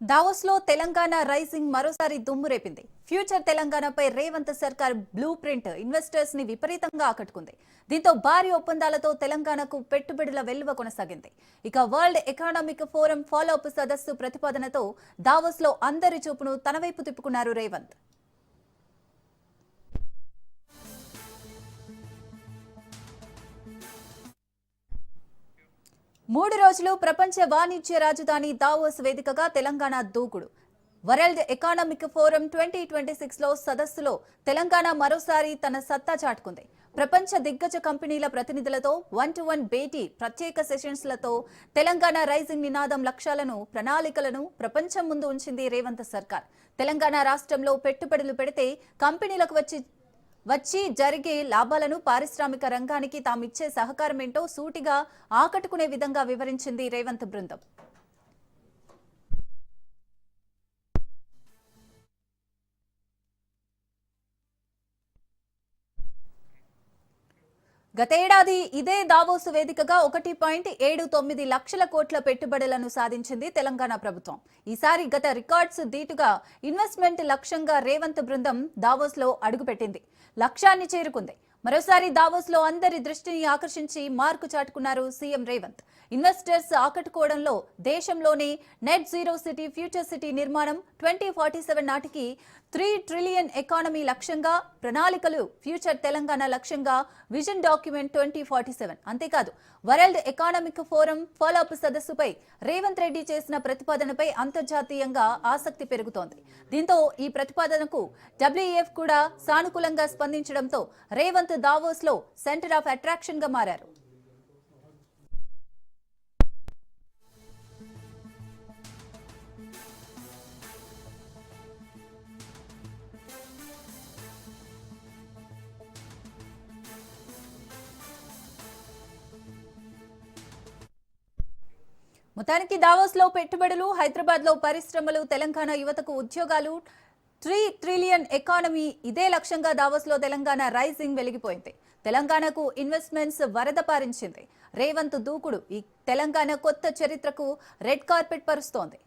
దావోస్లో Telangana rising మరోసారి దుమ్మురేపింది future తెలంగాణపై రేవంత్ సర్కార్ బ్లూ ప్రింట్ ఇన్వెస్టర్స్ని విపరీతంగా ఆకట్టుకుంది. దీంతో భారీ ఒప్పందాలతో తెలంగాణకు పెట్టుబడుల వెల్లువ కొనసాగింది. ఇక world economic forum follow up సదస్సు ప్రతిపాదనతో దావోస్లో అందరి చూపును తన వైపు తిప్పుకున్నారు రేవంత్. మూడు రోజులు ప్రపంచ వాణిజ్య రాజధాని దావోస్ వేదికగా తెలంగాణ దూకుడు. World economic forum twenty twenty సిక్స్లో సదస్సులో తెలంగాణ మరోసారి తన సత్తా చాటుకుంది. ప్రపంచ దిగ్గజ కంపెనీల ప్రతినిధులతో వన్ టు వన్ భేటీ ప్రత్యేక సెషన్స్లతో తెలంగాణ రైజింగ్ నినాదం లక్ష్యాలను ప్రణాళికలను ప్రపంచం ముందు ఉంచింది రేవంత్ సర్కార్. తెలంగాణ రాష్ట్రంలో పెట్టుబడులు పెడితే కంపెనీలకు వచ్చి వచ్చి జరిగే లాభాలను పారిశ్రామిక రంగానికి తామిచ్చే సహకారమేంటో సూటిగా ఆకట్టుకునే విధంగా వివరించింది రేవంత్ బృందం. గతేడాది ఇదే దావోస్ వేదికగా ఒకటి పాయింట్ ఏడు తొమ్మిది లక్షల కోట్ల పెట్టుబడులను సాధించింది తెలంగాణ ప్రభుత్వం. ఈసారి గత రికార్డ్స్ దీటుగా ఇన్వెస్ట్మెంట్ లక్ష్యంగా రేవంత్ బృందం దావోస్లో అడుగుపెట్టింది. లక్ష్యాన్ని చేరుకుంది. మరోసారి దావోస్లో అందరి దృష్టిని ఆకర్షించి మార్కు చాటుకున్నారు సీఎం రేవంత్. ఇన్వెస్టర్స్ ఆకట్టుకోవడంలో దేశంలోనే net zero city future city నిర్మాణం ట్వంటీ ఫార్టీ సెవెన్ నాటికి త్రీ ట్రిలియన్ ఎకానమీ లక్ష్యంగా ప్రణాళికలు ఫ్యూచర్ తెలంగాణ లక్ష్యంగా vision document twenty forty seven. అంతేకాదు world economic forum follow up సదస్సుపై Revanth Reddy చేసిన ప్రతిపాదనపై అంతర్జాతీయంగా ఆసక్తి పెరుగుతోంది. దీంతో ఈ ప్రతిపాదనకు డబ్ల్యూఎఫ్ కూడా సానుకూలంగా స్పందించడంతో రేవంత్ దావోస్లో సెంటర్ ఆఫ్ అట్రాక్షన్గా మారారు. మొత్తానికి దావోస్లో పెట్టుబడులు హైదరాబాద్లో పరిశ్రమలు తెలంగాణ యువతకు ఉద్యోగాలు త్రీ ట్రిలియన్ ఎకానమీ ఇదే లక్ష్యంగా దావస్లో తెలంగాణ రైజింగ్ వెలిగిపోయింది. తెలంగాణకు ఇన్వెస్ట్మెంట్స్ వరద పారించింది. రేవంత్ దూకుడు ఈ తెలంగాణ కొత్త చరిత్రకు రెడ్ కార్పెట్ పరుస్తోంది.